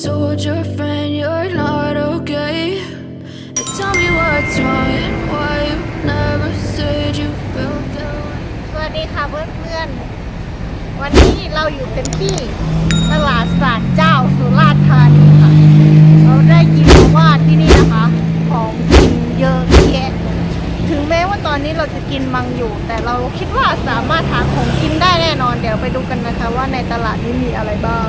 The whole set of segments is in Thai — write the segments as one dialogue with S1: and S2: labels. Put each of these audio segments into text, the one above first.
S1: told your friend you're not okay. And tell me what's wrong and why you never said you felt that way.
S2: สวัสดีค่ะเพื่อนๆ วันนี้เราอยู่กันที่ตลาดสารเจ้าสุราษฎร์ธานีค่ะ เราได้ยินมาว่าที่นี่นะคะ ของกินเยอะแยะ ถึงแม้ว่าตอนนี้เราจะกินมังอยู่ แต่เราคิดว่าสามารถหาของกินได้แน่นอน เดี๋ยวไปดูกันนะคะว่าในตลาดนี้มีอะไรบ้าง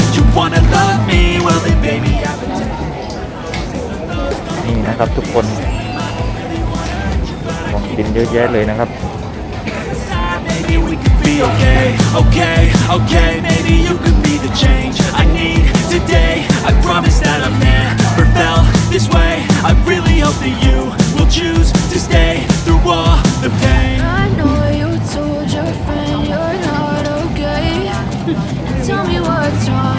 S3: wanna love me, well then baby I would take
S4: นี่นะครับทุกคนของกินเยอะแยะเลยนะครับ
S3: Maybe we could be okay, okay, okay Maybe you could be the change I need today I promise that I've never felt this way I really hope that you will choose to stay through all the pain
S1: I know you told your friend you're not okay. And tell me what's wrong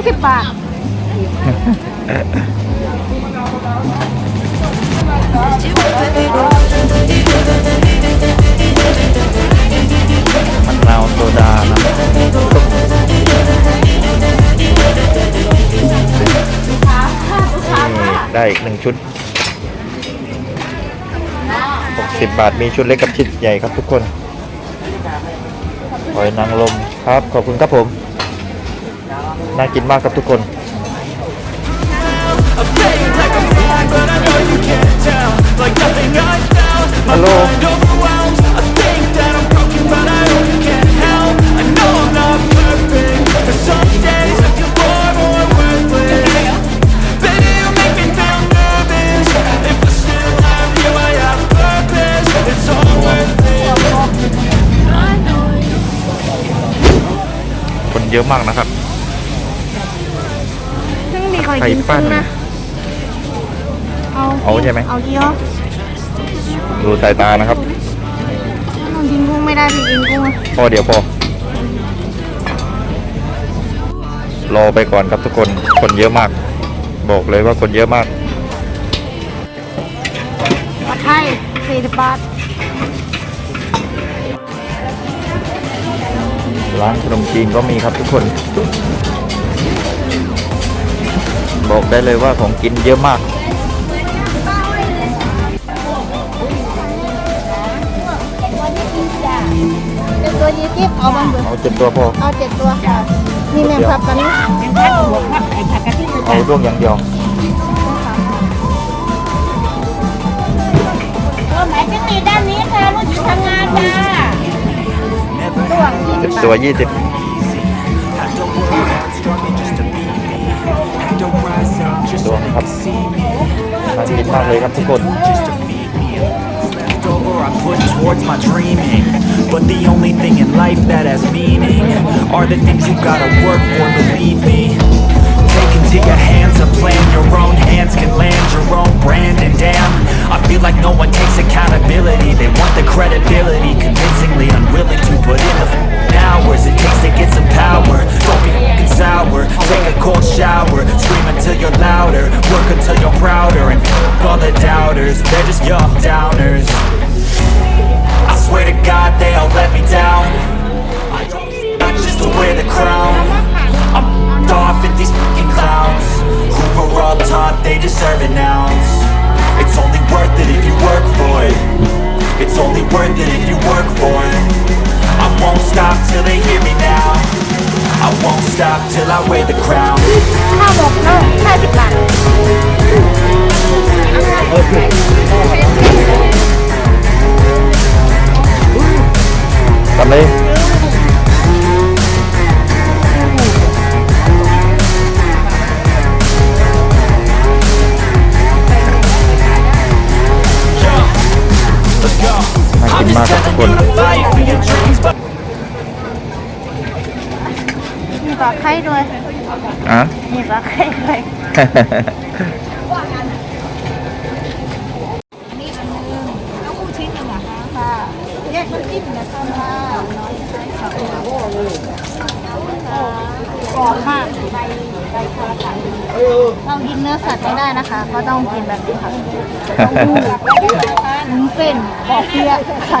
S2: 20 บาท
S4: มันนาวโซดานะนี่ได้อีกหนึ่งชุด 60 บาทมีชุดเล็กกับชุดใหญ่ครับทุกคนหอยนางรมครับ ขอบคุณครับผม น่ากินมากครับทุกคน
S3: ฮัล
S1: โหล
S4: คนเยอะมากนะครับ
S2: ซึ่งมีใคร
S4: ไข่
S2: กิน
S4: ปั้น
S2: กุ้งนะเอา
S4: เอาใช่ไหม
S2: เอาเยอะ
S4: ดูสายตานะครับ
S2: น้องกินกุ้งไม่ได้พี่กินกุ้งอะ
S4: พอเดี๋ยวพอ รอไปก่อนครับทุกคน คนเยอะมาก บอกเลยว่าคนเยอะมาก
S2: ผัดไทยสี่สิบบาท
S4: ร้านขนมจีนก็มีครับทุกคน บอกได้เลยว่าของกินเยอะมาก
S2: เป็นตัวยี่สิบเอาบ้างเบอร์
S4: เอาเจ็ดตัวพอ
S2: เอาเจ็ดตัวค่ะ มีแมงพับกันนะ
S4: เอาด้วงอย่างเดียว
S2: ตัวไหนจะมีด้านนี้ค่ะลูกหญิงทำงานจ้า
S3: Never
S2: ตัวยี่สิ
S4: สิ
S2: บ
S3: just so they can see me.
S4: น่ากินมากเลยครับทุกคน
S3: Just to feed me. Left over, I put towards my dreaming. But the only thing in life that has meaning are the things you gotta work for. Believe me. Take into your hands a plan. Your own hands can land Downers. I swear to God they all let me down. I not just to wear the crown. I'm off at these fucking clowns who were all taught they deserve an ounce. It's only worth it if you work for it. It's only worth it if you work for it. I won't stop till they hear me now. I won't stop till I wear the
S2: มีปลาไข่ด้วย
S4: อะ
S2: มีปลาไข่ด้วยค่ะแยกน้ำจิ้มนะคะค่ะกรอบมากใบใบคาค่ะเรากินเนื้อสัตว์ไม่ได้นะคะ ก็ต้องกินแบบนี้ค่ะวุ้นเส้นปอกเปี๊ยะไข่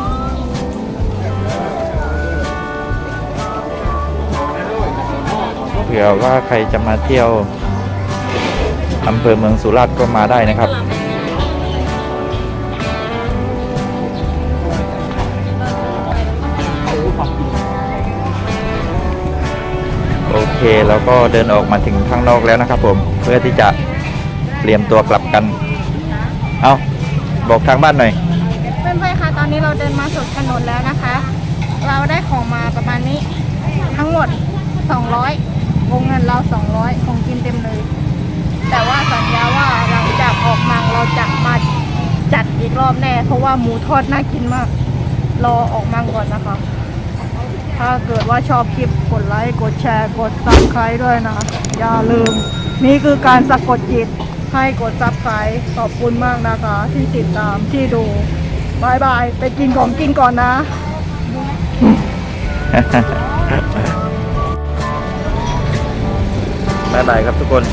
S4: ผื่อว่าใครจะมาเที่ยวอำเภอเมืองสุราษฎร์ก็มาได้นะครับ โอเคแล้วก็เดินออกมาถึงข้างนอกแล้วนะครับ ผมเพื่อที่จะเตรียมตัวกลับกัน เอาบอกทางบ้านหน่อย
S2: เพื่อนๆคะตอนนี้เราเดินมาสุดถนนแล้วนะคะ เราได้ของมาประมาณนี้ทั้งหมด 200 วงเงินเรา200ของกินเต็มเลย แต่ว่าสัญญาว่าหลังจากออกมาเราจะมาจัดอีกรอบแน่ เพราะว่าหมูทอดน่ากินมาก รอออกมาก่อนนะคะ ถ้าเกิดว่าชอบคลิปกดไลค์ กดแชร์ กดซับสไครด้วยนะ อย่าลืม นี่คือการสะกดจิตให้กดซับสไครขอบคุณมากนะคะ ที่ติดตามที่ดูบายบาย ไปกินของกินก่อนนะ
S4: บ๊ายบายครับทุกคน